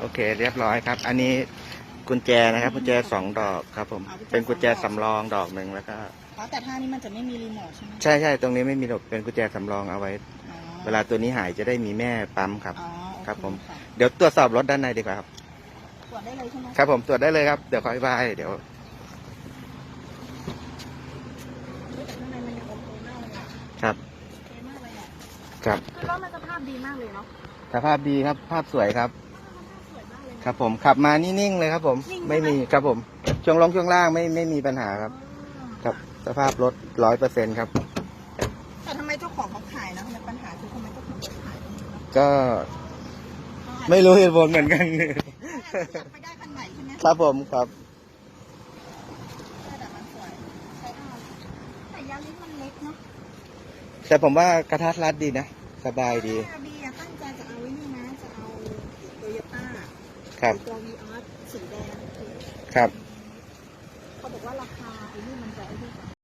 โอเค เรียบร้อยครับ อันนี้กุญแจนะครับกุญแจสองดอกครับ ผมเป็นกุญแจสำรองดอกหนึ่งแล้วก็อ๋อแต่ท่านี้มันจะไม่มีรีโมทใช่ไหมใช่ใช่ตรงนี้ไม่มีดอกเป็นกุญแจสำรองเอาไว้ อ๋อเวลาตัวนี้หายจะได้มีแม่ปั๊มครับ อ๋อโอเครับผมะเดี๋ยวตรวจสอบรถด้านในดีกว่าครับ ตรวจได้เลยใช่ไหมครับผมตรวจได้เลยครับเดี๋ยวขออธิบายเดี๋ยวเฮ้ยแต่ข้างในมันยังโอเคมากเลยอะครับ โอเคมากเลยอะครับ คือรถมันสภาพดีมากเลยเนาะสภาพดีครับภาพสวยครับ ครับผมขับมานิ่งๆเลยครับผม นิ่งใช่ไหม ไม่มีครับผม ช่วงลงช่วงล่างไม่ไม่มีปัญหาครับอ๋อครับ สภาพรถร้อยเปอร์เซ็นครับ แต่ทำไมเจ้าของเขาขายนะทำไมปัญหาคือทำไมเจ้าของเขาขายตรงนี้เนาะก็เขาอาจจะไม่รู้เหตุผลเหมือนกัน อยากไปได้คันใหม่ใช่ไหมครับผมครับ แต่มันสวยใช้ได้แต่ยาลิสมันเล็กเนาะแต่ผมว่ากระทัดรัดดีนะ สบายดีถ้าบีอะตั้งใจจะเอาไว้นี่นะ จะเอาโตโยต้า ครับ ตัววีออสสีแดงครับ